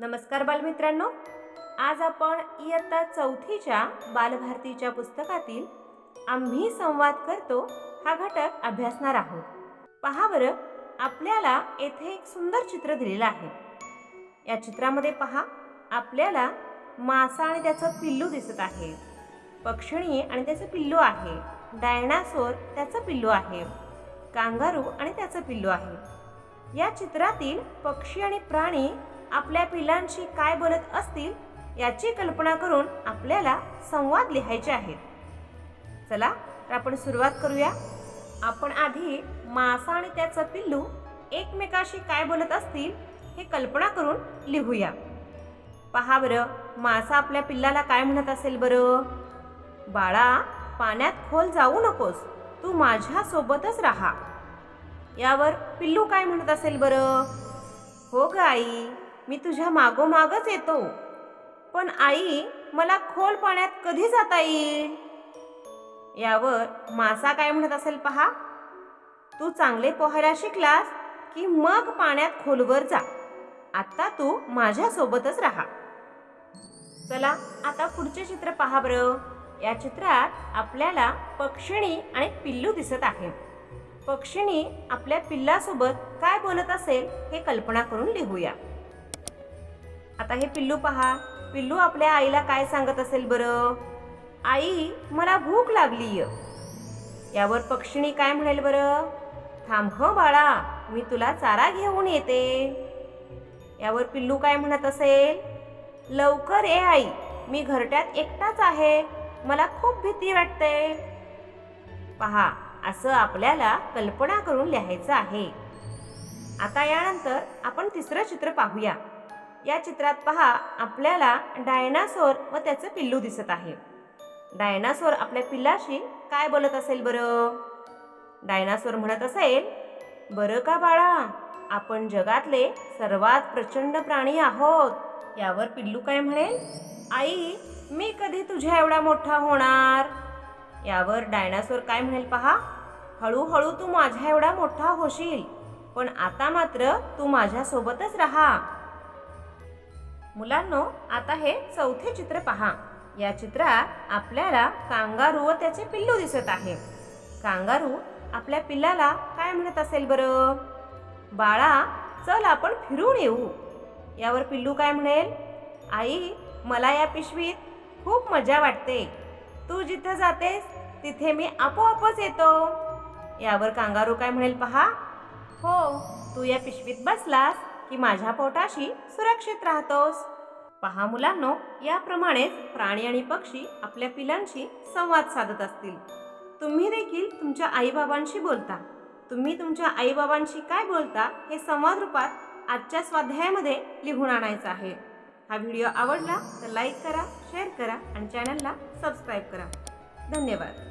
नमस्कार बालमित्रांनो. आज आपण इयत्ता चौथीच्या बालभारतीच्या पुस्तकातील आम्ही संवाद करतो हा घटक अभ्यासणार आहोत. पहा बरं आपल्याला येथे एक सुंदर चित्र दिलेलं आहे. या चित्रामध्ये पहा आपल्याला मासा आणि त्याचं पिल्लू दिसत आहे. पक्षिणी आणि त्याचं पिल्लू आहे. डायनासोर त्याचं पिल्लू आहे. कांगारू आणि त्याचं पिल्लू आहे. या चित्रातील पक्षी आणि प्राणी आपल्या पिलांशी काय बोलत असतील याची कल्पना करून आपल्याला संवाद लिहायचे आहेत. चला तर आपण सुरुवात करूया. आपण आधी मासा आणि त्याचं पिल्लू एकमेकाशी काय बोलत असतील हे कल्पना करून लिहूया. पहा बरं मासा आपल्या पिल्लाला काय म्हणत असेल बरं? बाळा पाण्यात खोल जाऊ नकोस. तू माझ्यासोबतच राहा. यावर पिल्लू काय म्हणत असेल बरं? हो ग आई. मी तुझ्या मागोमागच येतो. पण आई मला खोल पाण्यात कधी जाता येईल? यावर मासा काय म्हणत असेल पहा? तू चांगले पोहायला शिकलास की मग पाण्यात खोलवर जा. आता तू माझ्या सोबतच राहा. चला आता पुढचे चित्र पहा बरं. या चित्रात आपल्याला पक्षिणी आणि पिल्लू दिसत आहे. पक्षिणी आपल्या पिल्लासोबत काय बोलत असेल हे कल्पना करून लिहूया. आता हे पिल्लू पहा. पिल्लू आपल्या आईला काय सांगत असेल बरं? आई मला भूक लागलीय. यावर पक्षिणी काय म्हणेल बरं? थांब ह बाळा मी तुला चारा घेऊन येते. यावर पिल्लू काय म्हणत असेल? लवकर ये आई. मी घरट्यात एकटाच आहे. मला खूप भीती वाटते. पहा असं आपल्याला कल्पना करून लिहायचं आहे. आता यानंतर आपण तिसरं चित्र पाहूया. या चित्रात पहा आपल्याला डायनासोर व त्याचं पिल्लू दिसत आहे. डायनासोर आपल्या पिल्लाशी काय बोलत असेल बरं? डायनासोर म्हणत असेल बरं का बाळा आपण जगातले सर्वात प्रचंड प्राणी आहोत. यावर पिल्लू काय म्हणेल? आई मी कधी तुझ्या एवढा मोठा होणार? यावर डायनासोर काय म्हणेल पहा हळूहळू तू माझ्या एवढा मोठा होशील पण आता मात्र तू माझ्यासोबतच राहा. मुलांनो आता हे चौथे चित्र पहा. या चित्रात आपल्याला कांगारू व त्याचे पिल्लू दिसत आहे. कांगारू आपल्या पिल्लाला काय म्हणत असेल बरं? बाळा चल आपण फिरून येऊ. यावर पिल्लू काय म्हणेल? आई मला या पिशवीत खूप मजा वाटते. तू जिथं जातेस तिथे मी आपोआपच येतो. यावर कांगारू काय म्हणेल पहा? हो तू या पिशवीत बसलास. की माझ्या पोटाशी सुरक्षित राहतोस. पहा मुलांनो याप्रमाणेच प्राणी आणि पक्षी आपल्या पिलांशी संवाद साधत असतील. तुम्ही देखील तुमच्या आईबाबांशी बोलता. तुम्ही तुमच्या आईबाबांशी काय बोलता हे संवाद रूपात आजच्या स्वाध्यायामध्ये लिहून आणायचं आहे. हा व्हिडिओ आवडला तर लाईक करा शेअर करा आणि चॅनलला सबस्क्राईब करा. धन्यवाद.